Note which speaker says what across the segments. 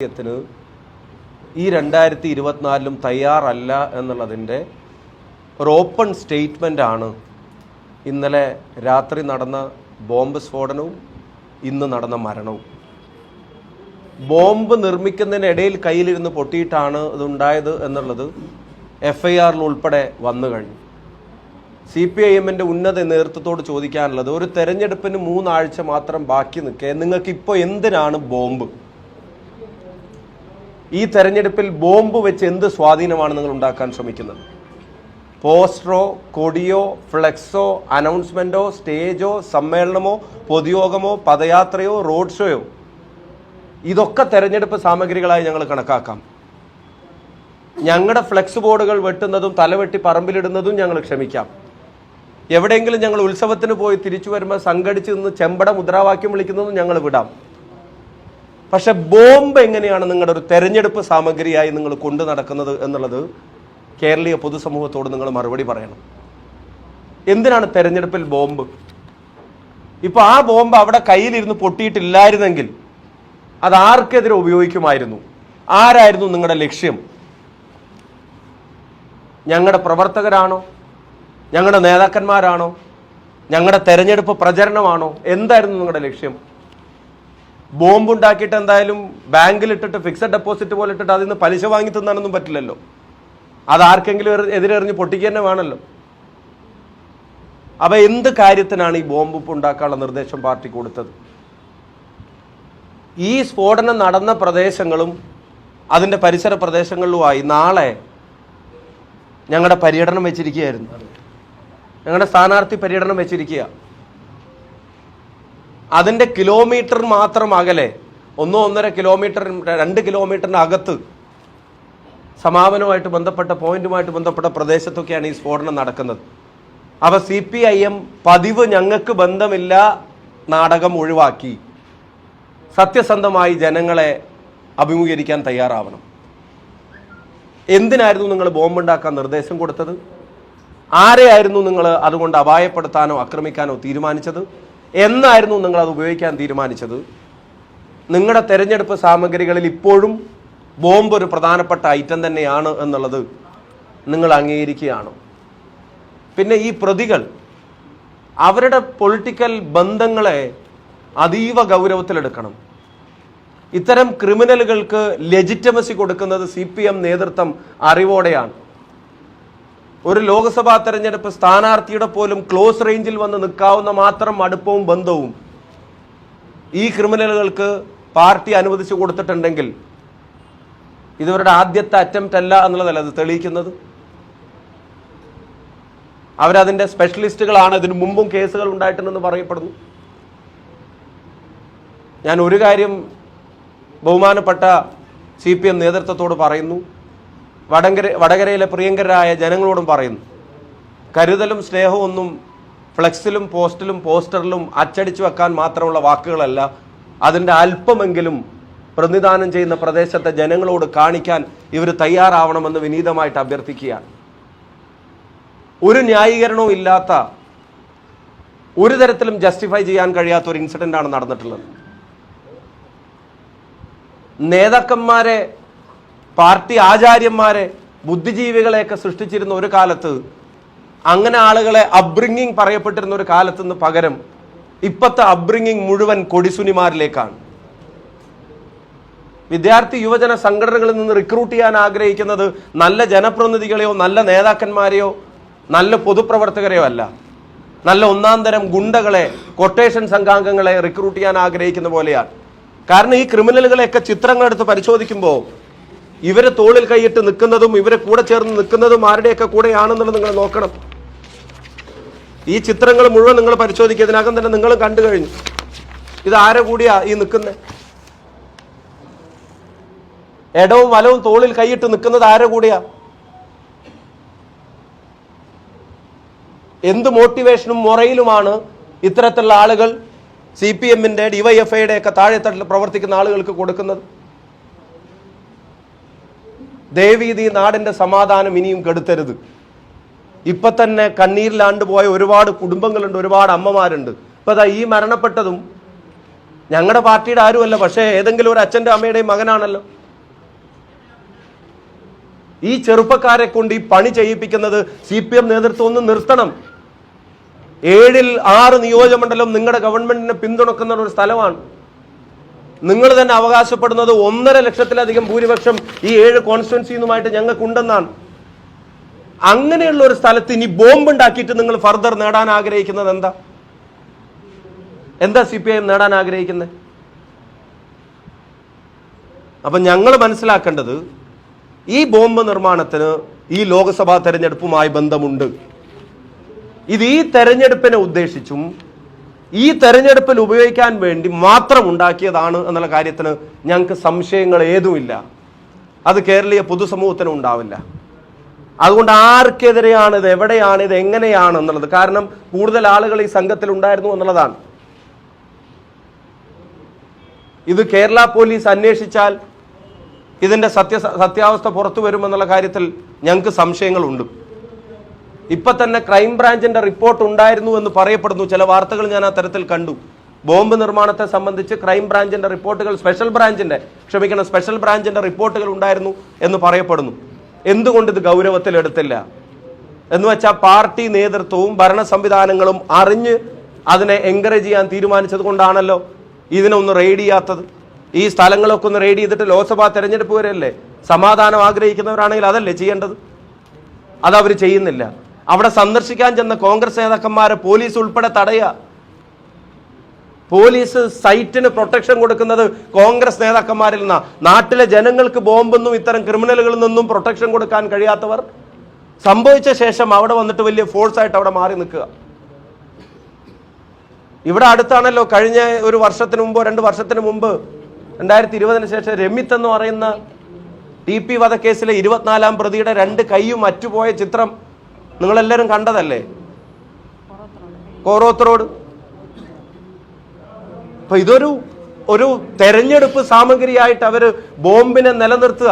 Speaker 1: ത്തിന് ഈ രണ്ടായിരത്തി ഇരുപത്തിനാലിലും തയ്യാറല്ല എന്നുള്ളതിന്റെ ഒരു ഓപ്പൺ സ്റ്റേറ്റ്മെന്റ് ആണ്. ഇന്നലെ രാത്രി നടന്ന ബോംബ് സ്ഫോടനവും ഇന്ന് നടന്ന മരണവും. ബോംബ് നിർമ്മിക്കുന്നതിനിടയിൽ കയ്യിലിരുന്ന് പൊട്ടിയിട്ടാണ് ഇതുണ്ടായത് എന്നുള്ളത് എഫ് ഐ ആറിൽ ഉൾപ്പെടെ വന്നു കഴിഞ്ഞു. സി പി ഐ എമ്മിന്റെ ഉന്നത നേതൃത്വത്തോട് ചോദിക്കാനുള്ളത് ഒരു തെരഞ്ഞെടുപ്പിന് മൂന്നാഴ്ച മാത്രം ബാക്കി നിൽക്കെ നിങ്ങൾക്ക് ഇപ്പോൾ എന്തിനാണ് ബോംബ്? ഈ തെരഞ്ഞെടുപ്പിൽ ബോംബ് വെച്ച് എന്ത് സ്വാധീനമാണ് നിങ്ങൾ ഉണ്ടാക്കാൻ ശ്രമിക്കുന്നത്? പോസ്റ്ററോ കൊടിയോ ഫ്ലെക്സോ അനൗൺസ്മെന്റോ സ്റ്റേജോ സമ്മേളനമോ പൊതുയോഗമോ പദയാത്രയോ റോഡ് ഷോയോ? ഇതൊക്കെ തെരഞ്ഞെടുപ്പ് സാമഗ്രികളായി ഞങ്ങൾ കണക്കാക്കാം. ഞങ്ങളുടെ ഫ്ലെക്സ് ബോർഡുകൾ വെട്ടുന്നതും തലവെട്ടി പറമ്പിലിടുന്നതും ഞങ്ങൾ ക്ഷമിക്കാം. എവിടെയെങ്കിലും ഞങ്ങൾ ഉത്സവത്തിന് പോയി തിരിച്ചു വരുമ്പോൾ സംഘടിച്ച് നിന്ന് ചെമ്പട മുദ്രാവാക്യം വിളിക്കുന്നതും ഞങ്ങൾ വിടാം. പക്ഷെ ബോംബ് എങ്ങനെയാണ് നിങ്ങളുടെ ഒരു തെരഞ്ഞെടുപ്പ് സാമഗ്രിയായി നിങ്ങൾ കൊണ്ടു നടക്കുന്നത് എന്നുള്ളത് കേരളീയ പൊതുസമൂഹത്തോട് നിങ്ങൾ മറുപടി പറയണം. എന്തിനാണ് തെരഞ്ഞെടുപ്പിൽ ബോംബ്? ഇപ്പൊ ആ ബോംബ് അവിടെ കയ്യിലിരുന്ന് പൊട്ടിയിട്ടില്ലായിരുന്നെങ്കിൽ അത് ആർക്കെതിരെ ഉപയോഗിക്കുമായിരുന്നു? ആരായിരുന്നു നിങ്ങളുടെ ലക്ഷ്യം? ഞങ്ങളുടെ പ്രവർത്തകരാണോ? ഞങ്ങളുടെ നേതാക്കന്മാരാണോ? ഞങ്ങളുടെ തെരഞ്ഞെടുപ്പ് പ്രചരണമാണോ? എന്തായിരുന്നു നിങ്ങളുടെ ലക്ഷ്യം? ബോംബ് ഉണ്ടാക്കിയിട്ട് എന്തായാലും ബാങ്കിൽ ഇട്ടിട്ട് ഫിക്സഡ് ഡെപ്പോസിറ്റ് പോലെ ഇട്ടിട്ട് അതിൽ നിന്ന് പലിശ വാങ്ങി തിന്നാനൊന്നും പറ്റില്ലല്ലോ. അത് ആർക്കെങ്കിലും എതിരെറിഞ്ഞ് പൊട്ടിക്കുക തന്നെ വേണമല്ലോ. അപ്പൊ എന്ത് കാര്യത്തിനാണ് ഈ ബോംബ് ഉണ്ടാക്കാനുള്ള നിർദ്ദേശം പാർട്ടി കൊടുത്തത്? ഈ സ്ഫോടനം നടന്ന പ്രദേശങ്ങളും അതിന്റെ പരിസര പ്രദേശങ്ങളിലുമായി നാളെ ഞങ്ങളുടെ പര്യടനം വെച്ചിരിക്കുകയായിരുന്നു. ഞങ്ങളുടെ സ്ഥാനാർത്ഥി പര്യടനം വെച്ചിരിക്കുക അതിന്റെ കിലോമീറ്റർ മാത്രം അകലെ. ഒന്നോ ഒന്നര കിലോമീറ്റർ രണ്ട് കിലോമീറ്ററിന് അകത്ത് സമാപനവുമായിട്ട് ബന്ധപ്പെട്ട പോയിന്റുമായിട്ട് ബന്ധപ്പെട്ട പ്രദേശത്തൊക്കെയാണ് ഈ സ്ഫോടനം നടക്കുന്നത്. അവ സി പി ഐ എം പതിവ് ഞങ്ങൾക്ക് ബന്ധമില്ല നാടകം ഒഴിവാക്കി. സത്യസന്ധമായി ജനങ്ങളെ അഭിമുഖീകരിക്കാൻ തയ്യാറാവണം. എന്തിനായിരുന്നു നിങ്ങൾ ബോംബുണ്ടാക്കാൻ നിർദ്ദേശം കൊടുത്തത്? ആരെയായിരുന്നു നിങ്ങൾ അതുകൊണ്ട് അപായപ്പെടുത്താനോ ആക്രമിക്കാനോ തീരുമാനിച്ചത്? എന്നായിരുന്നു നിങ്ങൾ അത് ഉപയോഗിക്കാൻ തീരുമാനിച്ചത്? നിങ്ങളുടെ തെരഞ്ഞെടുപ്പ് സാമഗ്രികളിൽ ഇപ്പോഴും ബോംബ് ഒരു പ്രധാനപ്പെട്ട ഐറ്റം തന്നെയാണ് എന്നുള്ളത് നിങ്ങൾ അംഗീകരിക്കുകയാണ്? പിന്നെ ഈ പ്രതികൾ അവരുടെ പൊളിറ്റിക്കൽ ബന്ധങ്ങളെ അതീവ ഗൗരവത്തിലെടുക്കണം. ഇത്തരം ക്രിമിനലുകൾക്ക് ലെജിറ്റമസി കൊടുക്കുന്നത് സി പി എം നേതൃത്വം അറിവോടെയാണ്. ഒരു ലോക്സഭാ തെരഞ്ഞെടുപ്പ് സ്ഥാനാർത്ഥിയുടെ പോലും ക്ലോസ് റേഞ്ചിൽ വന്ന് നിൽക്കാവുന്ന മാത്രം അടുപ്പവും ബന്ധവും ഈ ക്രിമിനലുകൾക്ക് പാർട്ടി അനുവദിച്ചു കൊടുത്തിട്ടുണ്ടെങ്കിൽ ഇതവരുടെ ആദ്യത്തെ അറ്റംപ്റ്റ് അല്ല എന്നുള്ളതല്ല അത് തെളിയിക്കുന്നത്. അവരതിന്റെ സ്പെഷ്യലിസ്റ്റുകളാണ് ഇതിനു മുമ്പും കേസുകൾ ഉണ്ടായിട്ടുണ്ടെന്ന് പറയപ്പെടുന്നു. ഞാൻ ഒരു കാര്യം ബഹുമാനപ്പെട്ട സി പി എം നേതൃത്വത്തോട് പറയുന്നു. വടകര വടകരയിലെ പ്രിയങ്കരായ ജനങ്ങളോടും പറയുന്നു. കരുതലും സ്നേഹവും ഒന്നും ഫ്ലെക്സിലും പോസ്റ്റിലും പോസ്റ്ററിലും അച്ചടിച്ചു വെക്കാൻ മാത്രമുള്ള വാക്കുകളല്ല അതിന്റെ അല്പമെങ്കിലും പ്രതിദാനം ചെയ്യുന്ന പ്രദേശത്തെ ജനങ്ങളോട് കാണിക്കാൻ ഇവർ തയ്യാറാവണമെന്ന് വിനീതമായിട്ട് അഭ്യർത്ഥിക്കുകയാണ്. ഒരു ന്യായീകരണവും ഇല്ലാത്ത ഒരു തരത്തിലും ജസ്റ്റിഫൈ ചെയ്യാൻ കഴിയാത്ത ഒരു ഇൻസിഡന്റ് ആണ് നടന്നിട്ടുള്ളത്. നേതാക്കന്മാരെ പാർട്ടി ആചാര്യന്മാരെ ബുദ്ധിജീവികളെയൊക്കെ സൃഷ്ടിച്ചിരുന്ന ഒരു കാലത്ത് അങ്ങനെ ആളുകളെ അബ്രിങ്ങിങ് പറയപ്പെട്ടിരുന്ന ഒരു കാലത്ത് നിന്ന് പകരം ഇപ്പത്തെ അബ്രിങ്ങിങ് മുഴുവൻ കൊടിസുനിമാരിലേക്കാണ്. വിദ്യാർത്ഥി യുവജന സംഘടനകളിൽ നിന്ന് റിക്രൂട്ട് ചെയ്യാൻ ആഗ്രഹിക്കുന്നത് നല്ല ജനപ്രതിനിധികളെയോ നല്ല നേതാക്കന്മാരെയോ നല്ല പൊതുപ്രവർത്തകരെയോ അല്ല. നല്ല ഒന്നാം തരം ഗുണ്ടകളെ കൊട്ടേഷൻ സംഘാംഗങ്ങളെ റിക്രൂട്ട് ചെയ്യാൻ ആഗ്രഹിക്കുന്ന പോലെയാണ്. കാരണം ഈ ക്രിമിനലുകളെയൊക്കെ ചിത്രങ്ങളെടുത്ത് പരിശോധിക്കുമ്പോൾ ഇവരെ തോളിൽ കൈയിട്ട് നിൽക്കുന്നതും ഇവരെ കൂടെ ചേർന്ന് നിൽക്കുന്നതും ആരുടെയൊക്കെ കൂടെയാണെന്നുള്ളത് നിങ്ങൾ നോക്കണം. ഈ ചിത്രങ്ങൾ മുഴുവൻ നിങ്ങൾ പരിശോധിക്കുക ഇതിനകം തന്നെ നിങ്ങൾ കണ്ടു കഴിഞ്ഞു. ഇത് ആരെ കൂടിയാ ഈ നിൽക്കുന്നത് ഇടവും വലവും തോളിൽ കൈയിട്ട് നിൽക്കുന്നത് ആരെ കൂടിയാ? എന്ത് മോട്ടിവേഷനും മുറയിലുമാണ് ഇത്തരത്തിലുള്ള ആളുകൾ സി പി എമ്മിന്റെ ഡിവൈഎഫ്ഐയുടെ ഒക്കെ താഴെത്തട്ടിൽ പ്രവർത്തിക്കുന്ന ആളുകൾക്ക് കൊടുക്കുന്നത്? ദേവീതി നാടിന്റെ സമാധാനം ഇനിയും കെടുത്തരുത്. ഇപ്പൊ തന്നെ കണ്ണീരിലാണ്ട് പോയ ഒരുപാട് കുടുംബങ്ങളുണ്ട് ഒരുപാട് അമ്മമാരുണ്ട്. ഇപ്പൊ അതാ ഈ മരണപ്പെട്ടതും ഞങ്ങളുടെ പാർട്ടിയുടെ ആരുമല്ല പക്ഷേ ഏതെങ്കിലും ഒരു അച്ഛന്റെ അമ്മയുടെയും മകനാണല്ലോ. ഈ ചെറുപ്പക്കാരെ കൊണ്ട് ഈ പണി ചെയ്യിപ്പിക്കുന്നത് സി പി എം നേതൃത്വം ഒന്ന് നിർത്തണം. ഏഴിൽ ആറ് നിയോജകമണ്ഡലം നിങ്ങളുടെ ഗവൺമെന്റിനെ പിന്തുണക്കുന്ന ഒരു സ്ഥലമാണ്. നിങ്ങൾ തന്നെ അവകാശപ്പെടുന്നത് ഒന്നര ലക്ഷത്തിലധികം ഭൂരിപക്ഷം ഈ ഏഴ് കോൺസ്റ്റുവൻസിയുമായിട്ട് ഞങ്ങൾക്കുണ്ടെന്നാണ്. അങ്ങനെയുള്ള ഒരു സ്ഥലത്ത് ഇനി ബോംബ് ഉണ്ടാക്കിയിട്ട് നിങ്ങൾ ഫർദർ നേടാൻ ആഗ്രഹിക്കുന്നത് എന്താ? എന്താ സി പി ഐ എം നേടാൻ ആഗ്രഹിക്കുന്നത്? അപ്പൊ ഞങ്ങൾ മനസ്സിലാക്കേണ്ടത് ഈ ബോംബ് നിർമ്മാണത്തിന് ഈ ലോക്സഭാ തെരഞ്ഞെടുപ്പുമായി ബന്ധമുണ്ട്. ഇത് ഈ തെരഞ്ഞെടുപ്പിനെ ഉദ്ദേശിച്ചും ഈ തെരഞ്ഞെടുപ്പിൽ ഉപയോഗിക്കാൻ വേണ്ടി മാത്രം ഉണ്ടാക്കിയതാണ് എന്നുള്ള കാര്യത്തിന് ഞങ്ങൾക്ക് സംശയങ്ങൾ ഏതുമില്ല. അത് കേരളീയ പൊതുസമൂഹത്തിന് ഉണ്ടാവില്ല. അതുകൊണ്ട് ആർക്കെതിരെയാണ് ഇത് എവിടെയാണ് ഇത് എങ്ങനെയാണ് എന്നുള്ളത്. കാരണം കൂടുതൽ ആളുകൾ ഈ സംഘത്തിൽ ഉണ്ടായിരുന്നു എന്നുള്ളതാണ്. ഇത് കേരള പോലീസ് അന്വേഷിച്ചാൽ ഇതിന്റെ സത്യ സത്യാവസ്ഥ പുറത്തു വരുമെന്നുള്ള കാര്യത്തിൽ ഞങ്ങൾക്ക് സംശയങ്ങളുണ്ട്. ഇപ്പൊ തന്നെ ക്രൈംബ്രാഞ്ചിന്റെ റിപ്പോർട്ട് ഉണ്ടായിരുന്നു എന്ന് പറയപ്പെടുന്നു. ചില വാർത്തകൾ ഞാൻ ആ തരത്തിൽ കണ്ടു. ബോംബ് നിർമ്മാണത്തെ സംബന്ധിച്ച് ക്രൈംബ്രാഞ്ചിന്റെ റിപ്പോർട്ടുകൾ സ്പെഷ്യൽ ബ്രാഞ്ചിന്റെ ക്ഷമിക്കണം സ്പെഷ്യൽ ബ്രാഞ്ചിന്റെ റിപ്പോർട്ടുകൾ ഉണ്ടായിരുന്നു എന്ന് പറയപ്പെടുന്നു. എന്തുകൊണ്ട് ഇത് ഗൗരവത്തിൽ എടുത്തില്ല? എന്ന് വെച്ചാൽ പാർട്ടി നേതൃത്വവും ഭരണ സംവിധാനങ്ങളും അറിഞ്ഞ് അതിനെ എൻകറേജ് ചെയ്യാൻ തീരുമാനിച്ചത് കൊണ്ടാണല്ലോ ഇതിനൊന്ന് റെയ്ഡ് ചെയ്യാത്തത്. ഈ സ്ഥലങ്ങളൊക്കെ ഒന്ന് റെയ്ഡ് ചെയ്തിട്ട് ലോക്സഭാ തെരഞ്ഞെടുപ്പ് വരെയല്ലേ? സമാധാനം ആഗ്രഹിക്കുന്നവരാണെങ്കിൽ അതല്ലേ ചെയ്യേണ്ടത്? അതവർ ചെയ്യുന്നില്ല. അവിടെ സന്ദർശിക്കാൻ ചെന്ന കോൺഗ്രസ് നേതാക്കന്മാരെ പോലീസ് ഉൾപ്പെടെ തടയുക. പോലീസ് സൈറ്റിന് പ്രൊട്ടക്ഷൻ കൊടുക്കുന്നത് കോൺഗ്രസ് നേതാക്കന്മാരിൽ നിന്നാണ് നാട്ടിലെ ജനങ്ങൾക്ക് ബോംബൊന്നും ഇത്തരം ക്രിമിനലുകളിൽ നിന്നും പ്രൊട്ടക്ഷൻ കൊടുക്കാൻ കഴിയാത്തവർ സംഭവിച്ച ശേഷം അവിടെ വന്നിട്ട് വലിയ ഫോഴ്സ് ആയിട്ട് അവിടെ മാറി നിൽക്കുക. ഇവിടെ അടുത്താണല്ലോ കഴിഞ്ഞ ഒരു വർഷത്തിന് മുമ്പോ രണ്ട് വർഷത്തിന് മുമ്പ് രണ്ടായിരത്തി ഇരുപതിന് ശേഷം രമിത്ത് എന്ന് പറയുന്ന ടി പി വധക്കേസിലെ ഇരുപത്തിനാലാം പ്രതിയുടെ രണ്ട് കൈയും അറ്റുപോയ ചിത്രം. നിങ്ങളെല്ലാവരും കണ്ടതല്ലേ? കോറോത്ത് അപ്പൊ ഇതൊരു ഒരു തെരഞ്ഞെടുപ്പ് സാമഗ്രിയായിട്ട് അവർ ബോംബിനെ നിലനിർത്തുക.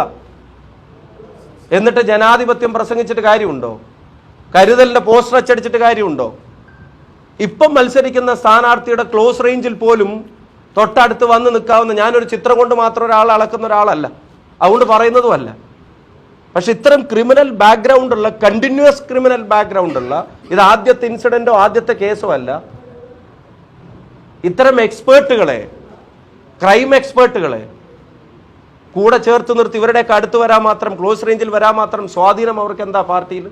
Speaker 1: എന്നിട്ട് ജനാധിപത്യം പ്രസംഗിച്ചിട്ട് കാര്യമുണ്ടോ? കരുതലിന്റെ പോസ്റ്റർ അച്ചടിച്ചിട്ട് കാര്യമുണ്ടോ? ഇപ്പം മത്സരിക്കുന്ന സ്ഥാനാർത്ഥിയുടെ ക്ലോസ് റേഞ്ചിൽ പോലും തൊട്ടടുത്ത് വന്ന് നിൽക്കാവുന്ന ഞാനൊരു ചിത്രം കൊണ്ട് മാത്രം ഒരാൾ അളക്കുന്ന ഒരാളല്ല. അതുകൊണ്ട് പറയുന്നതുമല്ല. പക്ഷെ ഇത്തരം ക്രിമിനൽ ബാക്ക്ഗ്രൗണ്ട് ഉള്ള കണ്ടിന്യൂസ് ക്രിമിനൽ ബാക്ക്ഗ്രൗണ്ട് ഉള്ള ഇത് ആദ്യത്തെ ഇൻസിഡന്റോ ആദ്യത്തെ കേസോ അല്ല. ഇത്തരം എക്സ്പേർട്ടുകളെ ക്രൈം എക്സ്പേർട്ടുകളെ കൂടെ ചേർത്ത് നിർത്തി ഇവരുടെയൊക്കെ അടുത്ത് വരാൻ മാത്രം ക്ലോസ് റേഞ്ചിൽ വരാൻ മാത്രം സ്വാധീനം അവർക്ക് എന്താ പാർട്ടിയിൽ?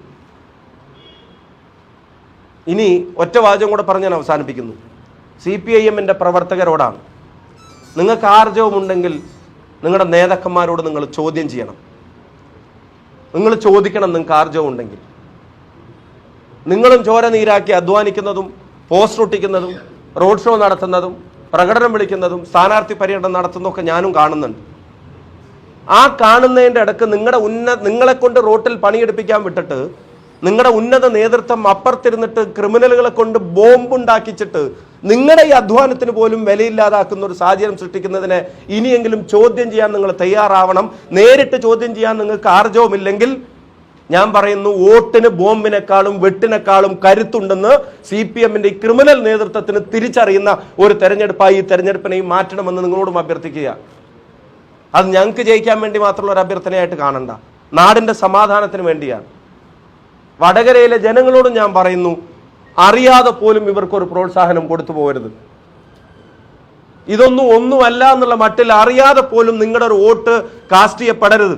Speaker 1: ഇനി ഒറ്റ വാചകം കൂടെ പറഞ്ഞ് ഞാൻ അവസാനിപ്പിക്കുന്നു. സി പി ഐ എമ്മിന്റെ പ്രവർത്തകരോടാണ്. നിങ്ങൾക്ക് ആർജവമുണ്ടെങ്കിൽ നിങ്ങളുടെ നേതാക്കന്മാരോട് നിങ്ങൾ ചോദ്യം ചെയ്യണം. നിങ്ങൾ ചോദിക്കണം നിങ്ങൾക്ക് ആർജവം ഉണ്ടെങ്കിൽ. നിങ്ങളും ചോര നീരാക്കി അധ്വാനിക്കുന്നതും പോസ്റ്റർ ഒട്ടിക്കുന്നതും റോഡ് ഷോ നടത്തുന്നതും പ്രകടനം വിളിക്കുന്നതും സ്ഥാനാർത്ഥി പര്യടനം നടത്തുന്നതൊക്കെ ഞാനും കാണുന്നുണ്ട്. ആ കാണുന്നതിന്റെ ഇടയ്ക്ക് നിങ്ങളുടെ ഉന്ന നിങ്ങളെ കൊണ്ട് റോട്ടിൽ പണിയെടുപ്പിക്കാൻ വിട്ടിട്ട് നിങ്ങളുടെ ഉന്നത നേതൃത്വം അപ്പുറത്തിരുന്നിട്ട് ക്രിമിനലുകളെ കൊണ്ട് ബോംബ് ഉണ്ടാക്കിച്ചിട്ട് നിങ്ങളുടെ ഈ അധ്വാനത്തിന് പോലും വിലയില്ലാതാക്കുന്ന ഒരു സാഹചര്യം സൃഷ്ടിക്കുന്നതിന് ഇനിയെങ്കിലും ചോദ്യം ചെയ്യാൻ നിങ്ങൾ തയ്യാറാവണം. നേരിട്ട് ചോദ്യം ചെയ്യാൻ നിങ്ങൾക്ക് ആർജവുമില്ലെങ്കിൽ ഞാൻ പറയുന്നു വോട്ടിന് ബോംബിനേക്കാളും വെട്ടിനേക്കാളും കരുത്തുണ്ടെന്ന് സി പി എമ്മിന്റെ ക്രിമിനൽ നേതൃത്വത്തിന് തിരിച്ചറിയുന്ന ഒരു തെരഞ്ഞെടുപ്പായി ഈ തെരഞ്ഞെടുപ്പിനെയും മാറ്റണമെന്ന് നിങ്ങളോടും അഭ്യർത്ഥിക്കുക. അത് ഞങ്ങൾക്ക് ജയിക്കാൻ വേണ്ടി മാത്രമുള്ള ഒരു അഭ്യർത്ഥനയായിട്ട് കാണണ്ട. നാടിന്റെ സമാധാനത്തിന് വേണ്ടിയാണ്. വടകരയിലെ ജനങ്ങളോടും ഞാൻ പറയുന്നു അറിയാതെ പോലും ഇവർക്കൊരു പ്രോത്സാഹനം കൊടുത്തു പോകരുത്. ഇതൊന്നും ഒന്നുമല്ല എന്നുള്ള മട്ടിൽ അറിയാതെ പോലും നിങ്ങളുടെ ഒരു വോട്ട് കാസ്റ്റ് ചെയ്യപ്പെടരുത്.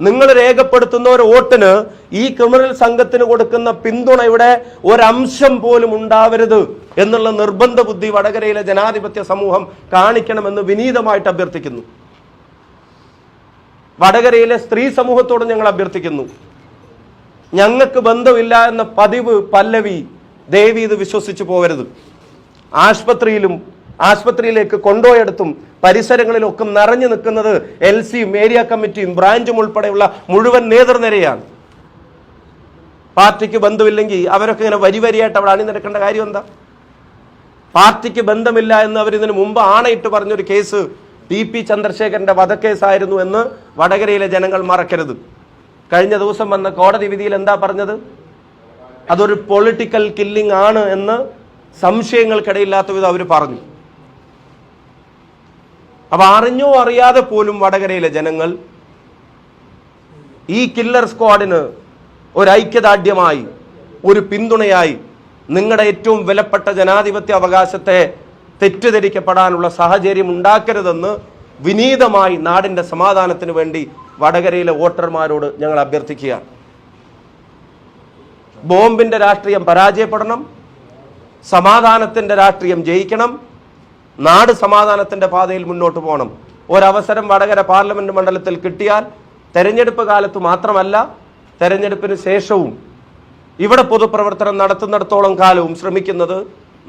Speaker 1: നിങ്ങൾ രേഖപ്പെടുത്തുന്ന ഒരു വോട്ടിന് ഈ ക്രിമിനൽ സംഘത്തിന് കൊടുക്കുന്ന പിന്തുണയുടെ ഒരംശം പോലും ഉണ്ടാവരുത് എന്നുള്ള നിർബന്ധ ബുദ്ധി വടകരയിലെ ജനാധിപത്യ സമൂഹം കാണിക്കണമെന്ന് വിനീതമായിട്ട് അഭ്യർത്ഥിക്കുന്നു. വടകരയിലെ സ്ത്രീ സമൂഹത്തോട് ഞങ്ങൾ അഭ്യർത്ഥിക്കുന്നു. ഞങ്ങൾക്ക് ബന്ധമില്ല എന്ന പതിവ് പല്ലവി ദേവി ഇത് വിശ്വസിച്ചു പോകരുത്. ആശുപത്രിയിലും ആശുപത്രിയിലേക്ക് കൊണ്ടുപോയെടുത്തും പരിസരങ്ങളിലൊക്കെ നിറഞ്ഞു നിൽക്കുന്നത് എൽ സിയും ഏരിയ കമ്മിറ്റിയും ബ്രാഞ്ചും ഉൾപ്പെടെയുള്ള മുഴുവൻ നേതൃനിരയാണ്. പാർട്ടിക്ക് ബന്ധമില്ലെങ്കിൽ അവരൊക്കെ ഇങ്ങനെ വരി വരിയായിട്ട് അവിടെ അണിനിരക്കേണ്ട കാര്യം എന്താ? പാർട്ടിക്ക് ബന്ധമില്ല എന്ന് അവർ ഇതിനു മുമ്പ് ആണയിട്ട് പറഞ്ഞൊരു കേസ് ടി പി ചന്ദ്രശേഖരന്റെ വധക്കേസായിരുന്നു എന്ന് വടകരയിലെ ജനങ്ങൾ മറക്കരുത്. കഴിഞ്ഞ ദിവസം വന്ന കോടതി വിധിയിൽ എന്താ പറഞ്ഞത്? അതൊരു പൊളിറ്റിക്കൽ കില്ലിംഗ് ആണ് എന്ന് സംശയങ്ങൾക്കിടയില്ലാത്ത വിധം അവർ പറഞ്ഞു. അപ്പൊ അറിഞ്ഞോ അറിയാതെ പോലും വടകരയിലെ ജനങ്ങൾ ഈ കില്ലർ സ്ക്വാഡിന് ഒരു ഐക്യദാർഢ്യമായി ഒരു പിന്തുണയായി നിങ്ങളുടെ ഏറ്റവും വിലപ്പെട്ട ജനാധിപത്യ അവകാശത്തെ തെറ്റിദ്ധരിക്കപ്പെടാനുള്ള സാഹചര്യം ഉണ്ടാക്കരുതെന്ന് വിനീതമായി നാടിന്റെ സമാധാനത്തിന് വേണ്ടി വടകരയിലെ വോട്ടർമാരോട് ഞങ്ങൾ അഭ്യർത്ഥിക്കുകയാണ്. ബോംബിന്റെ രാഷ്ട്രീയം പരാജയപ്പെടണം സമാധാനത്തിന്റെ രാഷ്ട്രീയം ജയിക്കണം നാട് സമാധാനത്തിന്റെ പാതയിൽ മുന്നോട്ട് പോകണം. ഒരവസരം വടകര പാർലമെന്റ് മണ്ഡലത്തിൽ കിട്ടിയാൽ തെരഞ്ഞെടുപ്പ് കാലത്ത് മാത്രമല്ല തെരഞ്ഞെടുപ്പിന് ശേഷവും ഇവിടെ പൊതുപ്രവർത്തനം നടത്തുന്നിടത്തോളം കാലവും ശ്രമിക്കുന്നത്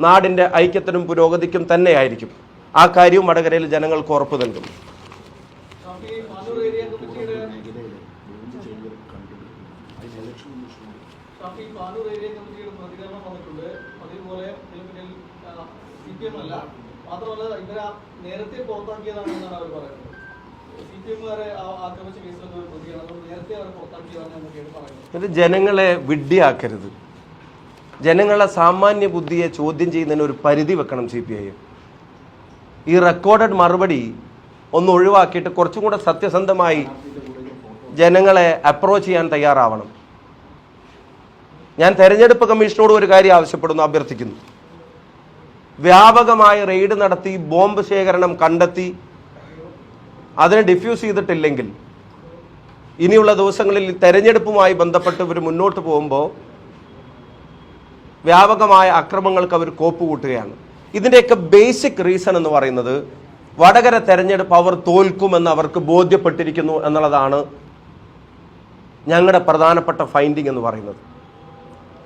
Speaker 1: നാടിന്റെ ഐക്യത്തിനും പുരോഗതിക്കും തന്നെയായിരിക്കും. ആ കാര്യവും വടകരയിൽ ജനങ്ങൾക്ക് ഉറപ്പ് നൽകും.
Speaker 2: അല്ല മാത്രമല്ല ഇവരെ നേരത്തെ പുറത്താക്കിയതാണെന്നാണ് അവർ പറയുന്നത്.
Speaker 1: ഇത് ജനങ്ങളെ വിഡ്ഢിയാക്കരുത്. ജനങ്ങളെ സാമാന്യ ബുദ്ധിയെ ചോദ്യം ചെയ്യുന്നതിന് ഒരു പരിധി വെക്കണം സി പി ഐ ഈ റെക്കോർഡഡ് മറുപടി ഒന്ന് ഒഴിവാക്കിയിട്ട് കുറച്ചും കൂടെ സത്യസന്ധമായി ജനങ്ങളെ അപ്രോച്ച് ചെയ്യാൻ തയ്യാറാവണം. ഞാൻ തെരഞ്ഞെടുപ്പ് കമ്മീഷനോട് ഒരു കാര്യം ആവശ്യപ്പെടുന്നു അഭ്യർത്ഥിക്കുന്നു. വ്യാപകമായ റെയ്ഡ് നടത്തി ബോംബ് ശേഖരണം കണ്ടെത്തി. അതിനെ ഡിഫ്യൂസ് ചെയ്തിട്ടില്ലെങ്കിൽ ഇനിയുള്ള ദിവസങ്ങളിൽ തെരഞ്ഞെടുപ്പുമായി ബന്ധപ്പെട്ട് ഇവർ മുന്നോട്ട് പോകുമ്പോൾ വ്യാപകമായ അക്രമങ്ങൾക്ക് അവർ കോപ്പ് കൂട്ടുകയാണ്. ഇതിന്റെയൊക്കെ ബേസിക് റീസൺ എന്ന് പറയുന്നത് വടകര തെരഞ്ഞെടുപ്പ് അവർ തോൽക്കുമെന്ന് അവർക്ക് ബോധ്യപ്പെട്ടിരിക്കുന്നു എന്നുള്ളതാണ് ഞങ്ങളുടെ പ്രധാനപ്പെട്ട ഫൈൻഡിങ് എന്ന് പറയുന്നത്.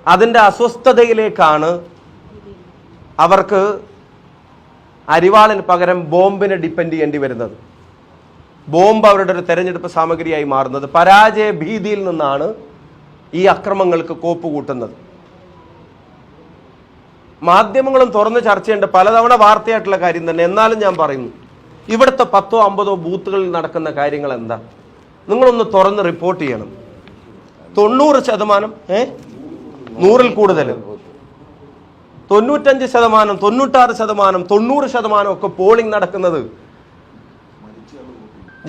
Speaker 1: അതിന്റെ അസ്വസ്ഥതയിലേക്കാണ് അവർക്ക് അരിവാളിന് പകരം ബോംബിനെ ഡിപ്പെൻഡ് ചെയ്യേണ്ടി വരുന്നത്. ബോംബ് അവരുടെ ഒരു തെരഞ്ഞെടുപ്പ് സാമഗ്രിയായി മാറുന്നത്. പരാജയ ഭീതിയിൽ നിന്നാണ് ഈ അക്രമങ്ങൾക്ക് കോപ്പ് കൂട്ടുന്നത്. മാധ്യമങ്ങളും തുറന്ന് ചർച്ച ചെയ്യേണ്ട പലതവണ വാർത്തയായിട്ടുള്ള കാര്യം തന്നെ എന്നാലും ഞാൻ പറയുന്നു. ഇവിടുത്തെ പത്തോ അമ്പതോ ബൂത്തുകളിൽ നടക്കുന്ന കാര്യങ്ങൾ എന്താ? നിങ്ങളൊന്ന് തുറന്ന് റിപ്പോർട്ട് ചെയ്യണം. തൊണ്ണൂറ് ശതമാനം ഏ? നൂറിൽ കൂടുതൽ തൊണ്ണൂറ്റഞ്ച് ശതമാനം തൊണ്ണൂറ്റാറ് ശതമാനം തൊണ്ണൂറ് ശതമാനം ഒക്കെ പോളിംഗ് നടക്കുന്നത്.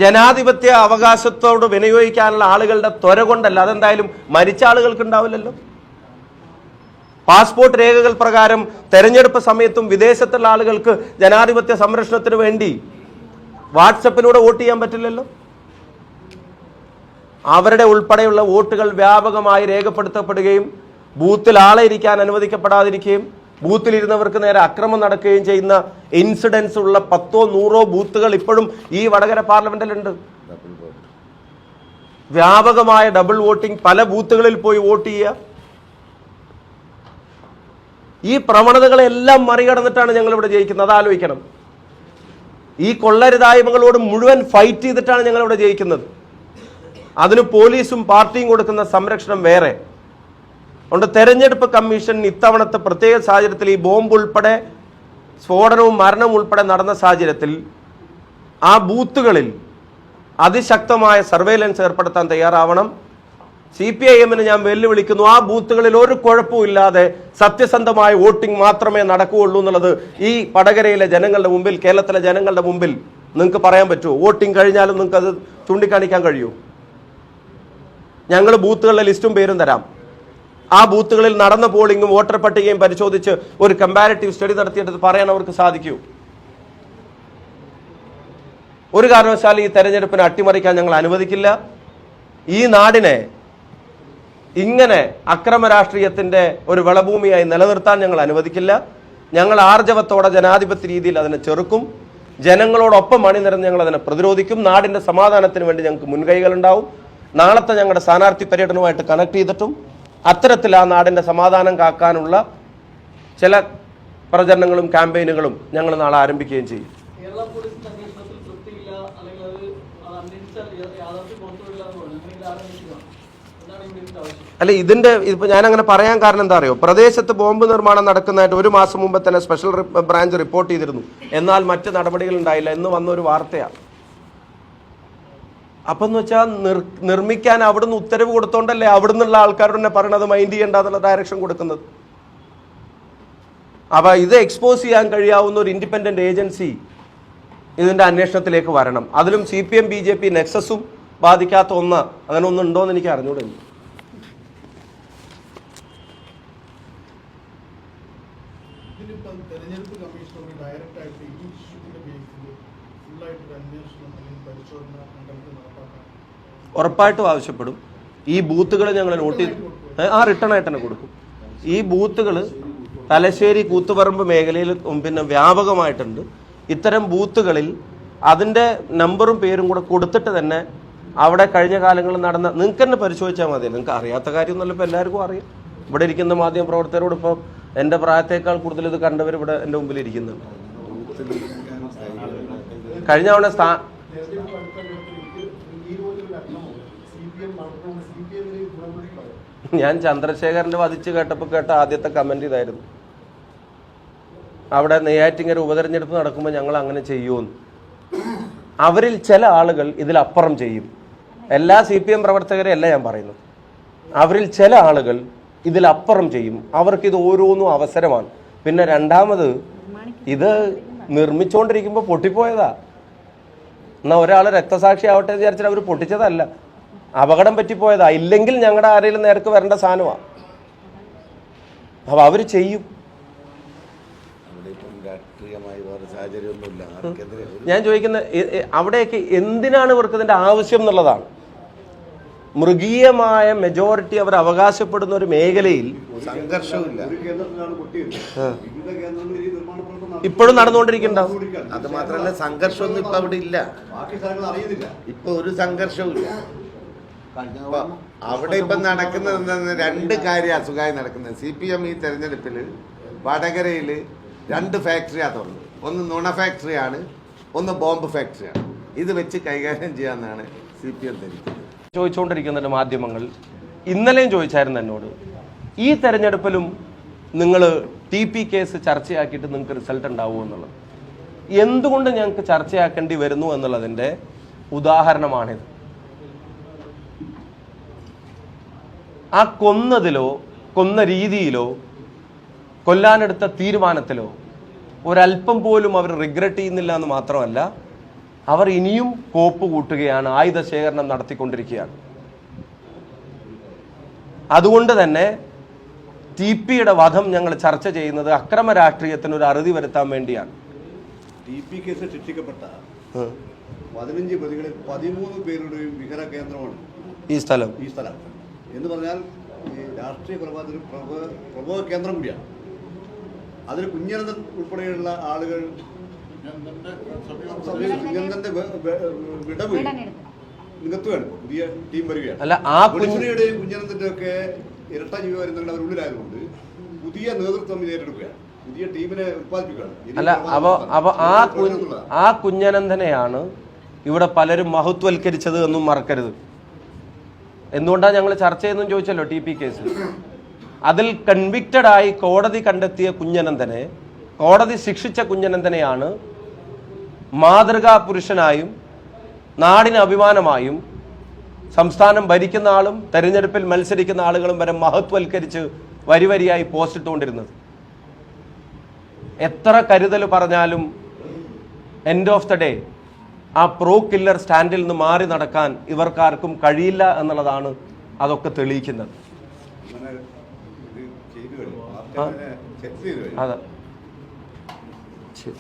Speaker 1: ജനാധിപത്യ അവകാശത്തോട് വിനിയോഗിക്കാനുള്ള ആളുകളുടെ ത്വര കൊണ്ടല്ല. അതെന്തായാലും മരിച്ച ആളുകൾക്ക് ഉണ്ടാവില്ലല്ലോ. പാസ്പോർട്ട് രേഖകൾ പ്രകാരം തെരഞ്ഞെടുപ്പ് സമയത്തും വിദേശത്തുള്ള ആളുകൾക്ക് ജനാധിപത്യ സംരക്ഷണത്തിന് വേണ്ടി വാട്സപ്പിലൂടെ വോട്ട് ചെയ്യാൻ പറ്റില്ലല്ലോ. അവരുടെ ഉൾപ്പെടെയുള്ള വോട്ടുകൾ വ്യാപകമായി രേഖപ്പെടുത്തപ്പെടുകയും ബൂത്തിൽ ആളെ ഇരിക്കാൻ അനുവദിക്കപ്പെടാതിരിക്കുകയും ബൂത്തിലിരുന്നവർക്ക് നേരെ അക്രമം നടക്കുകയും ചെയ്യുന്ന ഇൻസിഡൻസ് ഉള്ള പത്തോ നൂറോ ബൂത്തുകൾ ഇപ്പോഴും ഈ വടകര പാർലമെന്റിലുണ്ട്. വ്യാപകമായ ഡബിൾ വോട്ടിംഗ് പല ബൂത്തുകളിൽ പോയി വോട്ട് ചെയ്യുക. ഈ പ്രവണതകളെല്ലാം മറികടന്നിട്ടാണ് ഞങ്ങൾ ഇവിടെ ജയിക്കുന്നത്. അത് ആലോചിക്കണം ഈ കൊള്ളരുതായ്മകളോട് മുഴുവൻ ഫൈറ്റ് ചെയ്തിട്ടാണ് ഞങ്ങൾ ഇവിടെ ജയിക്കുന്നത്. അതിന് പോലീസും പാർട്ടിയും കൊടുക്കുന്ന സംരക്ഷണം വേറെ. അതുകൊണ്ട് തെരഞ്ഞെടുപ്പ് കമ്മീഷൻ ഇത്തവണത്തെ പ്രത്യേക സാഹചര്യത്തിൽ ഈ ബോംബ് ഉൾപ്പെടെ സ്ഫോടനവും മരണവും ഉൾപ്പെടെ നടന്ന സാഹചര്യത്തിൽ ആ ബൂത്തുകളിൽ അതിശക്തമായ സർവേലൻസ് ഏർപ്പെടുത്താൻ തയ്യാറാവണം. സി പി ഐ എമ്മിന് ഞാൻ വെല്ലുവിളിക്കുന്നു. ആ ബൂത്തുകളിൽ ഒരു കുഴപ്പമില്ലാതെ സത്യസന്ധമായ വോട്ടിംഗ് മാത്രമേ നടക്കുകയുള്ളൂ എന്നുള്ളത് ഈ വടകരയിലെ ജനങ്ങളുടെ മുമ്പിൽ കേരളത്തിലെ ജനങ്ങളുടെ മുമ്പിൽ നിങ്ങൾക്ക് പറയാൻ പറ്റുമോ? വോട്ടിംഗ് കഴിഞ്ഞാലും നിങ്ങൾക്ക് അത് ചൂണ്ടിക്കാണിക്കാൻ കഴിയൂ ഞങ്ങൾ ബൂത്തുകളുടെ ലിസ്റ്റും പേരും തരാം. ആ ബൂത്തുകളിൽ നടന്ന പോളിംഗും വോട്ടർ പട്ടികയും പരിശോധിച്ച് ഒരു കമ്പാരിറ്റീവ് സ്റ്റഡി നടത്തിയിട്ട് പറയാൻ അവർക്ക് സാധിക്കൂ. ഒരു കാരണവശാലും ഈ തെരഞ്ഞെടുപ്പിനെ അട്ടിമറിക്കാൻ ഞങ്ങൾ അനുവദിക്കില്ല. ഈ നാടിനെ ഇങ്ങനെ അക്രമ രാഷ്ട്രീയത്തിന്റെ ഒരു വിളഭൂമിയായി നിലനിർത്താൻ ഞങ്ങൾ അനുവദിക്കില്ല. ഞങ്ങൾ ആർജവത്തോടെ ജനാധിപത്യ രീതിയിൽ അതിനെ ചെറുക്കും. ജനങ്ങളോടൊപ്പം അണിനിരന്ന് ഞങ്ങൾ അതിനെ പ്രതിരോധിക്കും. നാടിന്റെ സമാധാനത്തിന് വേണ്ടി ഞങ്ങൾക്ക് മുൻകൈകളുണ്ടാവും. നാളത്തെ ഞങ്ങളുടെ സ്ഥാനാർത്ഥി പര്യടനവുമായിട്ട് കണക്ട് ചെയ്തിട്ടും അത്തരത്തിൽ ആ നാടിന്റെ സമാധാനം കാക്കാനുള്ള ചില പ്രചരണങ്ങളും ക്യാമ്പയിനുകളും ഞങ്ങൾ നാളെ ആരംഭിക്കുകയും ചെയ്യും. അല്ല ഇതിന്റെ ഇപ്പൊ ഞാൻ അങ്ങനെ പറയാൻ കാരണം എന്താ അറിയോ? പ്രദേശത്ത് ബോംബ് നിർമ്മാണം നടക്കുന്നതായിട്ട് ഒരു മാസം മുമ്പ് തന്നെ സ്പെഷ്യൽ ബ്രാഞ്ച് റിപ്പോർട്ട് ചെയ്തിരുന്നു. എന്നാൽ മറ്റ് നടപടികൾ ഉണ്ടായില്ല എന്ന് വന്ന ഒരു വാർത്തയാണ്. അപ്പൊ എന്ന് വെച്ചാൽ നിർ നിർമ്മിക്കാൻ അവിടുന്ന് ഉത്തരവ് കൊടുത്തോണ്ടല്ലേ അവിടുന്നുള്ള ആൾക്കാരോട് തന്നെ പറയണത് മൈൻഡ് ചെയ്യേണ്ട എന്നുള്ള ഡയറക്ഷൻ കൊടുക്കുന്നത്? അപ്പൊ ഇത് എക്സ്പോസ് ചെയ്യാൻ കഴിയാവുന്ന ഒരു ഇൻഡിപെൻഡന്റ് ഏജൻസി ഇതിന്റെ അന്വേഷണത്തിലേക്ക് വരണം. അതിലും C P M B J P നെക്സസും ബാധിക്കാത്ത ഒന്ന് അങ്ങനെ ഒന്നുണ്ടോ എന്ന് എനിക്ക് അറിഞ്ഞൂടെ ഉറപ്പായിട്ടും ആവശ്യപ്പെടും. ഈ ബൂത്തുകൾ ഞങ്ങൾ നോട്ട് ചെയ്ത് ആ റിട്ടേൺ ആയിട്ട് തന്നെ കൊടുക്കും. ഈ ബൂത്തുകൾ തലശ്ശേരി കൂത്തുപറമ്പ് മേഖലയിൽ പിന്നെ വ്യാപകമായിട്ടുണ്ട്. ഇത്തരം ബൂത്തുകളിൽ അതിന്റെ നമ്പറും പേരും കൂടെ കൊടുത്തിട്ട് തന്നെ അവിടെ കഴിഞ്ഞ കാലങ്ങളിൽ നടന്ന നിങ്ങൾക്ക് തന്നെ പരിശോധിച്ചാൽ മതി. നിങ്ങൾക്ക് അറിയാത്ത കാര്യമൊന്നുമല്ല ഇപ്പോൾ എല്ലാവർക്കും അറിയാം. ഇവിടെ ഇരിക്കുന്ന മാധ്യമ പ്രവർത്തകരോട് ഇപ്പോൾ എന്റെ പ്രായത്തേക്കാൾ കൂടുതൽ ഇത് കണ്ടവർ ഇവിടെ എന്റെ മുമ്പിൽ ഇരിക്കുന്നുണ്ട്. കഴിഞ്ഞ തവണ സ്ഥാ
Speaker 3: തെരഞ്ഞെടുപ്പ് അടുത്ത ഈ പോലൊരു ലക്ഷണമോ സി പി എം നടത്തുന്ന സി പി എമ്മിന് ഗുണപടി പറയും
Speaker 1: ഞാൻ ചന്ദ്രശേഖരന്റെ വധിച്ച് കേട്ടപ്പോൾ കേട്ട ആദ്യത്തെ കമന്റ് ഇതായിരുന്നു. അവിടെ നെയ്യാറ്റിങ്ങര ഉപതെരഞ്ഞെടുപ്പ് നടക്കുമ്പോൾ ഞങ്ങൾ അങ്ങനെ ചെയ്യുമെന്ന് അവരിൽ ചില ആളുകൾ ഇതിലപ്പുറം ചെയ്യും. എല്ലാ സി പി എം പ്രവർത്തകരെ അല്ല ഞാൻ പറയുന്നത്. അവരിൽ ചില ആളുകൾ ഇതിലപ്പുറം ചെയ്യും. അവർക്ക് ഇത് ഓരോന്നും അവസരമാണ്. പിന്നെ രണ്ടാമത് ഇത് നിർമ്മിച്ചുകൊണ്ടിരിക്കുമ്പോൾ പൊട്ടിപ്പോയതാ. എന്നാൽ ഒരാൾ രക്തസാക്ഷി ആവട്ടെ എന്ന് വിചാരിച്ചിട്ട് അവർ പൊട്ടിച്ചതല്ല. അപകടം പറ്റിപ്പോയതാ. ഇല്ലെങ്കിൽ ഞങ്ങളുടെ ആരെങ്കിലും നേർക്ക് വരേണ്ട സാധനമാണ് അപ്പോൾ അവർ ചെയ്യും. ഞാൻ ചോദിക്കുന്ന അവിടെയൊക്കെ എന്തിനാണ് ഇവർക്ക് ഇതിന്റെ ആവശ്യം എന്നുള്ളതാണ്. മൃഗീയമായ മെജോറിറ്റി അവർ അവകാശപ്പെടുന്ന ഒരു മേഖലയിൽ ഇപ്പോഴും നടന്നുകൊണ്ടിരിക്കുന്നുണ്ടാവും.
Speaker 4: അത് മാത്രമല്ല സംഘർഷമൊന്നും ഇപ്പൊ അവിടെ ഇല്ല.
Speaker 5: ബാക്കി സ്ഥലങ്ങൾ അറിയുന്നില്ല.
Speaker 4: ഇപ്പൊ ഒരു സംഘർഷവും ഇല്ല അവിടെ ഇപ്പൊ നടക്കുന്നത് രണ്ട് കാര്യം അസുഖമായി നടക്കുന്നത്. സി പി എം ഈ തെരഞ്ഞെടുപ്പിൽ വടകരയിൽ രണ്ട് ഫാക്ടറിയാണ് തുറന്നത് ഒന്ന് നുണ ഫാക്ടറിയാണ് ഒന്ന് ബോംബ് ഫാക്ടറിയാണ് ഇത് വെച്ച് കൈകാര്യം ചെയ്യാമെന്നാണ് സി പി എം ധരിക്കുന്നത്
Speaker 1: ചോദിച്ചുകൊണ്ടിരിക്കുന്നുണ്ട് മാധ്യമങ്ങൾ ഇന്നലെയും ചോദിച്ചായിരുന്നു എന്നോട് ഈ തെരഞ്ഞെടുപ്പിലും നിങ്ങൾ ടി പി കേസ് ചർച്ചയാക്കിയിട്ട് നിങ്ങൾക്ക് റിസൾട്ട് ഉണ്ടാവുമോ എന്നുള്ളത്? എന്തുകൊണ്ട് ഞങ്ങൾക്ക് ചർച്ചയാക്കേണ്ടി വരുന്നു എന്നുള്ളതിന്റെ ഉദാഹരണമാണിത്. ആ കൊന്നതിലോ കൊന്ന രീതിയിലോ കൊല്ലാനെടുത്ത തീരുമാനത്തിലോ ഒരല്പം പോലും അവർ റിഗ്രറ്റ് ചെയ്യുന്നില്ല എന്ന് മാത്രമല്ല അവർ ഇനിയും കോപ്പ് കൂട്ടുകയാണ് ആയുധ ശേഖരണം നടത്തിക്കൊണ്ടിരിക്കുകയാണ്. അതുകൊണ്ട് തന്നെ ടി പിയുടെ വധം ഞങ്ങൾ ചർച്ച ചെയ്യുന്നത് അക്രമ രാഷ്ട്രീയത്തിന് ഒരു അറുതി വരുത്താൻ വേണ്ടിയാണ്.
Speaker 5: ടി പി കേസിൽ ശിക്ഷിക്കപ്പെട്ട
Speaker 1: ഉം.
Speaker 5: പതിനഞ്ച് പ്രതികളിൽ പതിമൂന്ന് പേരുടെയും വിഹര കേന്ദ്രമാണ്
Speaker 1: ഈ സ്ഥലം.
Speaker 5: ഈ സ്ഥലം. എന്ന് പറഞ്ഞാൽ ഈ രാഷ്ട്രീയ കൊലപാതക പ്രഭവ പ്രഭവ കേന്ദ്രം കൂടിയാണ്. അതിൽ കുഞ്ഞനന്ദൻ ഉൾപ്പെടെയുള്ള ആളുകൾ കുഞ്ഞനന്ദന്റെ വിടവ് നികത്തുകയാണ്. പുതിയ ടീം വരികയാണ്.
Speaker 1: അല്ല ആ കുഞ്ഞ്
Speaker 5: വെളിച്ചെണ്ണയുടെയും കുഞ്ഞനന്ദന്റെ ഒക്കെ ഇരട്ട ജീവമരുന്നുകൾ വരുന്നുണ്ട് അവരുള്ളിലായതുകൊണ്ട് പുതിയ നേതൃത്വം ഏറ്റെടുക്കുകയാണ്. പുതിയ ടീമിനെ ഉത്പാദിപ്പിക്കുകയാണ്.
Speaker 1: അല്ല അവ ആ ആ കുഞ്ഞനന്ദനെയാണ് ഇവിടെ പലരും മഹത്വൽക്കരിച്ചത് എന്നും മറക്കരുത്. എന്തുകൊണ്ടാണ് ഞങ്ങൾ ചർച്ച ചെയ്യുന്നത് ചോദിച്ചല്ലോ ടി പി കേസിൽ അതിൽ കൺവിക്റ്റഡ് ആയി കോടതി കണ്ടെത്തിയ കുഞ്ഞനന്ദനെ കോടതി ശിക്ഷിച്ച കുഞ്ഞനന്ദനെയാണ് മാതൃകാ പുരുഷനായും നാടിന് അഭിമാനമായും സംസ്ഥാനം ഭരിക്കുന്ന ആളും തെരഞ്ഞെടുപ്പിൽ മത്സരിക്കുന്ന ആളുകളും വരെ മഹത്വൽക്കരിച്ച് വരിവരിയായി പോസ്റ്റ് ഇട്ടുകൊണ്ടിരുന്നത്. എത്ര കരുതൽ പറഞ്ഞാലും എൻഡ് ഓഫ് ദ ഡേ ആ പ്രോ കില്ലർ സ്റ്റാൻഡിൽ നിന്ന് മാറി നടക്കാൻ ഇവർക്കാർക്കും കഴിയില്ല എന്നുള്ളതാണ് അതൊക്കെ തെളിയിക്കുന്നത്. അതെ. ശരി.